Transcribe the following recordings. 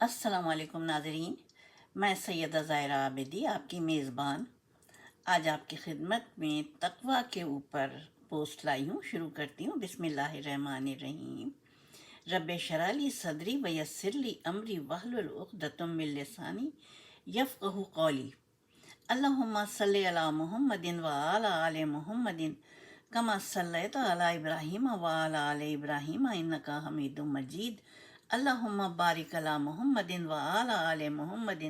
السلام علیکم ناظرین، میں سیدہ ظاہرہ عابدی، آپ کی میزبان۔ آج آپ کی خدمت میں تقوی کے اوپر پوسٹ لائی ہوں، شروع کرتی ہوں۔ بسم اللہ الرحمن الرحیم۔ رب شرالی صدری ویسر لی امری وحل العقدتم من لسانی یفقہ قولی۔ اللہم صلی علی محمد و آل محمد کما صلیت علی ابراہیم و آل آل ابراہیم، انکا حمید مجید۔ اللہم بارک علی محمد و آل آل محمد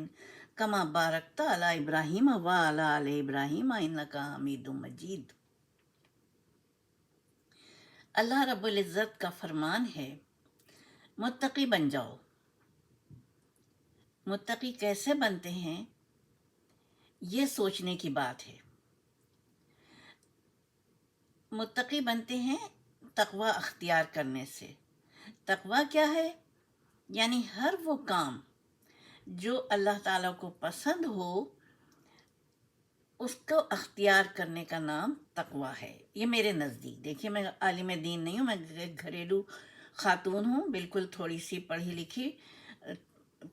کما بارکتا علی ابراہیم و آل آل ابراہیم انکا حمید مجید۔ اللہ رب العزت کا فرمان ہے، متقی بن جاؤ۔ متقی کیسے بنتے ہیں؟ یہ سوچنے کی بات ہے۔ متقی بنتے ہیں تقوی اختیار کرنے سے۔ تقوی کیا ہے؟ یعنی ہر وہ کام جو اللہ تعالیٰ کو پسند ہو، اس کو اختیار کرنے کا نام تقوی ہے۔ یہ میرے نزدیک، دیکھیے میں عالم دین نہیں ہوں، میں گھریلو خاتون ہوں، بالکل تھوڑی سی پڑھی لکھی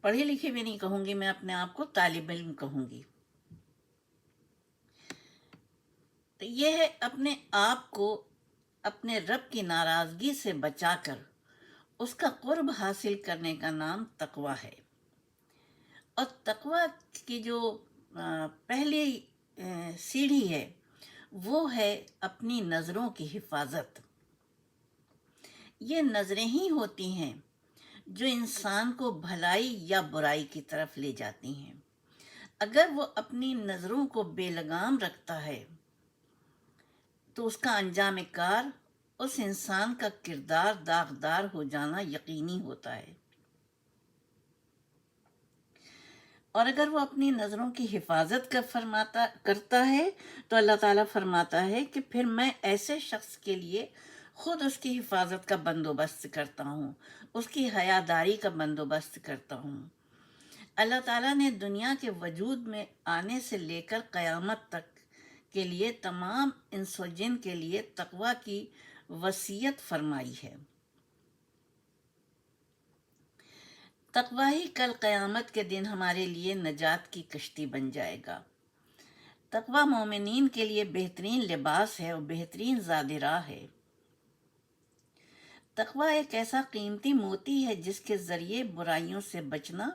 پڑھی لکھی بھی نہیں کہوں گی، میں اپنے آپ کو طالب علم کہوں گی۔ تو یہ ہے اپنے آپ کو اپنے رب کی ناراضگی سے بچا کر۔ اس کا قرب حاصل کرنے کا نام تقوی ہے۔ اور تقوی کی جو پہلی سیڑھی ہے، وہ ہے اپنی نظروں کی حفاظت۔ یہ نظریں ہی ہوتی ہیں جو انسان کو بھلائی یا برائی کی طرف لے جاتی ہیں۔ اگر وہ اپنی نظروں کو بے لگام رکھتا ہے، تو اس کا انجام کار اس انسان کا کردار داغدار ہو جانا یقینی ہوتا ہے۔ اور اگر وہ اپنی نظروں کی حفاظت کا فرماتا، کرتا ہے، تو اللہ تعالیٰ فرماتا ہے کہ پھر میں ایسے شخص کے لیے خود اس کی حفاظت کا بندوبست کرتا ہوں، اس کی حیاداری کا بندوبست کرتا ہوں۔ اللہ تعالیٰ نے دنیا کے وجود میں آنے سے لے کر قیامت تک کے لیے تمام انس و جن کے لیے تقوی کی وسیعت فرمائی ہے۔ تقوی کل قیامت کے دن ہمارے لیے نجات کی کشتی بن جائے گا۔ تقوی مومنین کے لیے بہترین لباس ہے اور بہترین راہ ہے۔ تقوی ایک ایسا قیمتی موتی ہے جس کے ذریعے برائیوں سے بچنا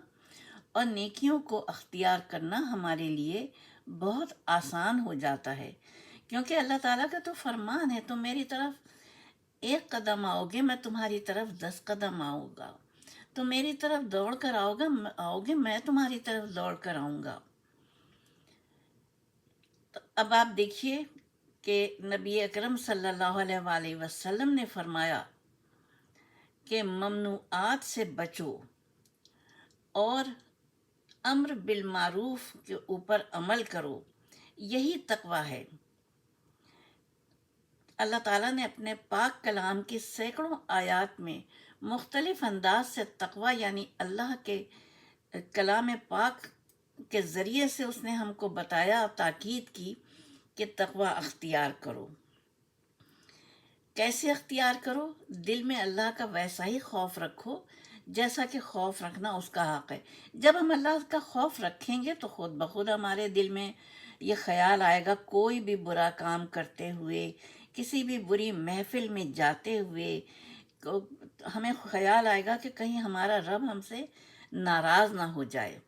اور نیکیوں کو اختیار کرنا ہمارے لیے بہت آسان ہو جاتا ہے۔ کیونکہ اللہ تعالیٰ کا تو فرمان ہے، تو میری طرف ایک قدم آؤ گے میں تمہاری طرف دس قدم آؤں گا۔ تو میری طرف دوڑ کر آؤ گا آؤ گے میں تمہاری طرف دوڑ کر آؤں گا۔ تو اب آپ دیکھیے کہ نبی اکرم صلی اللہ علیہ وآلہ وسلم نے فرمایا کہ ممنوعات سے بچو اور امر بالمعروف کے اوپر عمل کرو۔ یہی تقوی ہے۔ اللہ تعالیٰ نے اپنے پاک کلام کی سینکڑوں آیات میں مختلف انداز سے تقوی یعنی اللہ کے کلام پاک کے ذریعے سے اس نے ہم کو بتایا اور تاکید کی کہ تقوی اختیار کرو۔ کیسے اختیار کرو؟ دل میں اللہ کا ویسا ہی خوف رکھو جیسا کہ خوف رکھنا اس کا حق ہے۔ جب ہم اللہ کا خوف رکھیں گے تو خود بخود ہمارے دل میں یہ خیال آئے گا، کوئی بھی برا کام کرتے ہوئے کسی بھی بری محفل میں جاتے ہوئے ہمیں خیال آئے گا کہ کہیں ہمارا رب ہم سے ناراض نہ ہو جائے۔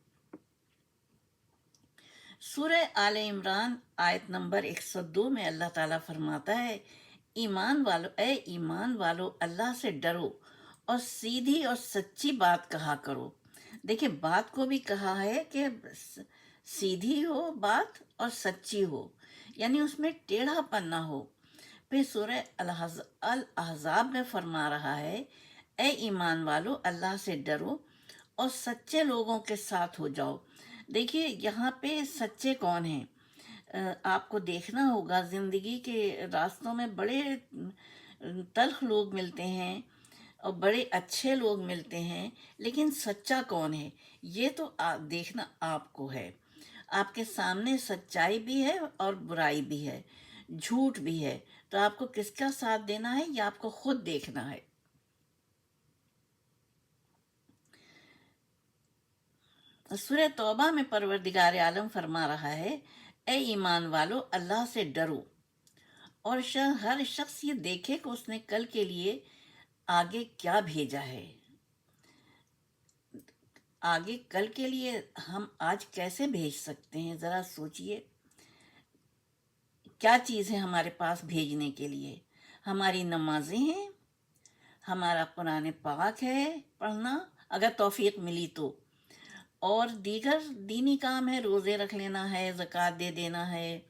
سورہ آل عمران آیت نمبر ایک سو دو میں اللہ تعالیٰ فرماتا ہے، ایمان والو، اے ایمان والو، اللہ سے ڈرو اور سیدھی اور سچی بات کہا کرو۔ دیکھیں، بات کو بھی کہا ہے کہ سیدھی ہو بات اور سچی ہو یعنی اس میں ٹیڑھا پن نہ ہو۔ پھر سورہ الاحزاب میں فرما رہا ہے، اے ایمان والو، اللہ سے ڈرو اور سچے لوگوں کے ساتھ ہو جاؤ۔ دیکھیے، یہاں پہ سچے کون ہیں؟ آپ کو دیکھنا ہوگا، زندگی کے راستوں میں بڑے تلخ لوگ ملتے ہیں اور بڑے اچھے لوگ ملتے ہیں، لیکن سچا کون ہے؟ یہ تو دیکھنا آپ کو ہے۔ آپ کے سامنے سچائی بھی ہے اور برائی بھی ہے، جھوٹ بھی ہے۔ تو آپ کو کس کا ساتھ دینا ہے یا آپ کو خود دیکھنا ہے؟ سورہ توبہ میں پروردگار عالم فرما رہا ہے، اے ایمان والو، اللہ سے ڈرو اور ہر شخص یہ دیکھے کہ اس نے کل کے لیے آگے کیا بھیجا ہے۔ آگے کل کے لیے ہم آج کیسے بھیج سکتے ہیں؟ ذرا سوچئے۔ کیا چیز ہے ہمارے پاس بھیجنے کے لیے؟ ہماری نمازیں ہیں، ہمارا قرآن پاک ہے پڑھنا، اگر توفیق ملی تو۔ اور دیگر دینی کام ہے روزے رکھ لینا ہے، زکوٰۃ دے دینا ہے۔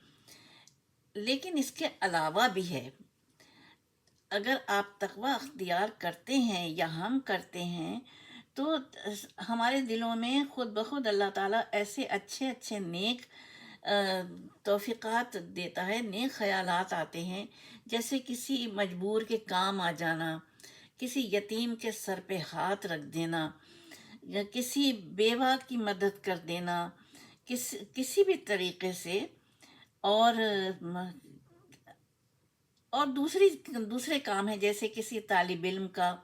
لیکن اس کے علاوہ بھی ہے۔ اگر آپ تقوی اختیار کرتے ہیں یا ہم کرتے ہیں، تو ہمارے دلوں میں خود بخود اللہ تعالیٰ ایسے اچھے اچھے نیک توفیقات دیتا ہے نیک خیالات آتے ہیں۔ جیسے کسی مجبور کے کام آ جانا، کسی یتیم کے سر پہ ہاتھ رکھ دینا، یا کسی بیوہ کی مدد کر دینا۔ کس، کسی بھی طریقے سے۔ اور اور دوسری، دوسرے کام ہیں، جیسے کسی طالب علم کا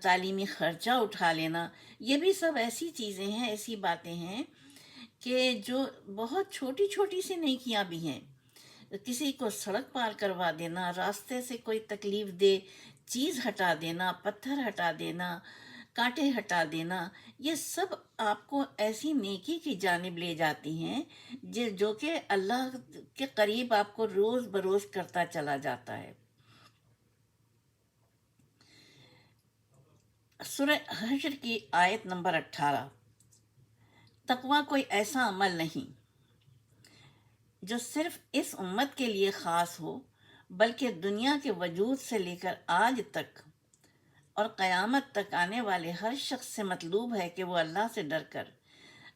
تعلیمی خرچہ اٹھا لینا۔ یہ بھی سب ایسی چیزیں ہیں، ایسی باتیں ہیں۔ کہ جو بہت چھوٹی چھوٹی سی نیکیاں بھی ہیں، کسی کو سڑک پار کروا دینا، راستے سے کوئی تکلیف دے، چیز ہٹا دینا، پتھر ہٹا دینا، کانٹے ہٹا دینا، یہ سب آپ کو ایسی نیکی کی جانب لے جاتی ہیں جو کہ اللہ کے قریب آپ کو روز بروز کرتا چلا جاتا ہے۔ سورہ حشر کی آیت نمبر اٹھارہ۔ تقوی کوئی ایسا عمل نہیں۔ جو صرف اس امت کے لیے خاص ہو، بلکہ دنیا کے وجود سے لے کر آج تک اور قیامت تک آنے والے ہر شخص سے مطلوب ہے کہ وہ اللہ سے ڈر کر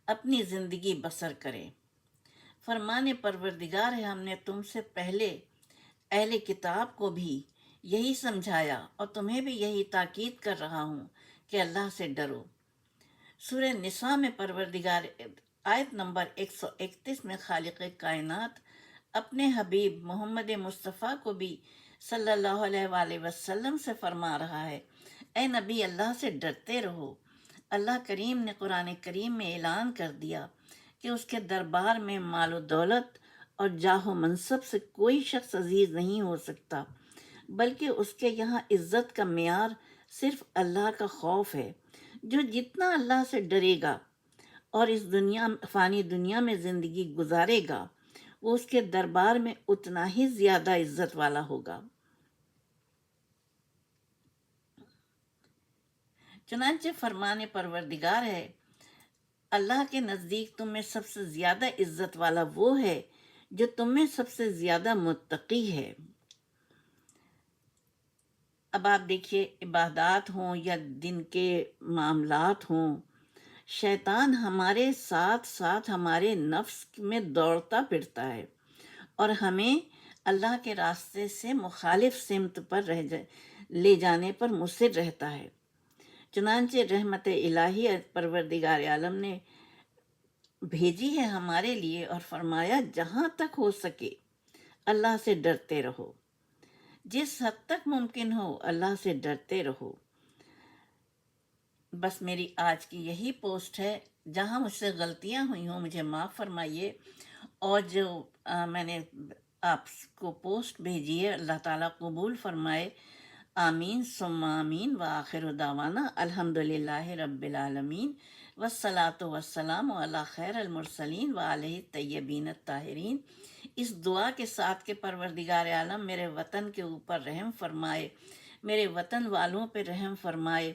اپنی زندگی بسر کرے۔ فرمان پروردگار ہے، ہم نے تم سے پہلے اہل کتاب کو بھی یہی سمجھایا اور تمہیں بھی یہی تاکید کر رہا ہوں کہ اللہ سے ڈرو۔ سورہ نساء میں پروردگار، آیت نمبر ایک سو اکتیس میں خالق کائنات اپنے حبیب محمد مصطفیٰ کو بھی صلی اللہ علیہ وآلہ وسلم سے فرما رہا ہے۔ اے نبی، اللہ سے ڈرتے رہو۔ اللہ کریم نے قرآن کریم میں اعلان کر دیا کہ اس کے دربار میں مال و دولت اور جاہ و منصب سے کوئی شخص عزیز نہیں ہو سکتا، بلکہ اس کے یہاں عزت کا معیار صرف اللہ کا خوف ہے۔ جو جتنا اللہ سے ڈرے گا اور اس دنیا، فانی دنیا میں زندگی گزارے گا، وہ اس کے دربار میں اتنا ہی زیادہ عزت والا ہوگا۔ چنانچہ فرمان پروردگار ہے، اللہ کے نزدیک تم میں سب سے زیادہ عزت والا وہ ہے جو تم میں سب سے زیادہ متقی ہے۔ اب آپ دیکھیے عبادات ہوں یا دن کے معاملات ہوں، شیطان ہمارے ساتھ ساتھ ہمارے نفس میں دوڑتا پھرتا ہے اور ہمیں اللہ کے راستے سے مخالف سمت پر رہ جائے لے جانے پر مصر رہتا ہے۔ چنانچہ رحمت الہی پروردگار عالم نے بھیجی ہے ہمارے لیے اور فرمایا، جہاں تک ہو سکے اللہ سے ڈرتے رہو۔ جس حد تک ممکن ہو، اللہ سے ڈرتے رہو۔ بس میری آج کی یہی پوسٹ ہے۔ جہاں مجھ سے غلطیاں ہوئی ہوں، مجھے معاف فرمائیے۔ اور جو میں نے آپ کو پوسٹ بھیجی ہے، اللہ تعالیٰ قبول فرمائے۔ آمین، ثم آمین و آخر داوانا الحمد للہ رب العالمین۔ وسلاۃ وسلام و خیر المرسلین و علیہ طیبین الطاہرین۔ اس دعا کے ساتھ کہ پروردگار عالم میرے وطن کے اوپر رحم فرمائے، میرے وطن والوں پہ رحم فرمائے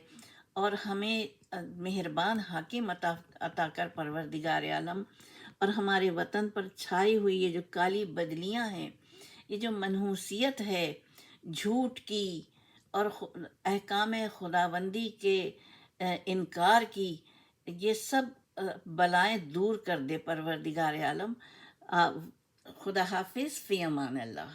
اور ہمیں مہربان حاکم عطا عطا کر پروردگار عالم اور ہمارے وطن پر چھائی ہوئی یہ جو کالی بدلیاں ہیں، یہ جو منحوسیت ہے، جھوٹ کی اور احکام خداوندی کے انکار کی، یہ سب بلائیں دور کر دے پروردگار عالم۔ খুদা হাফিজ ফিয়ামান আল্লাহ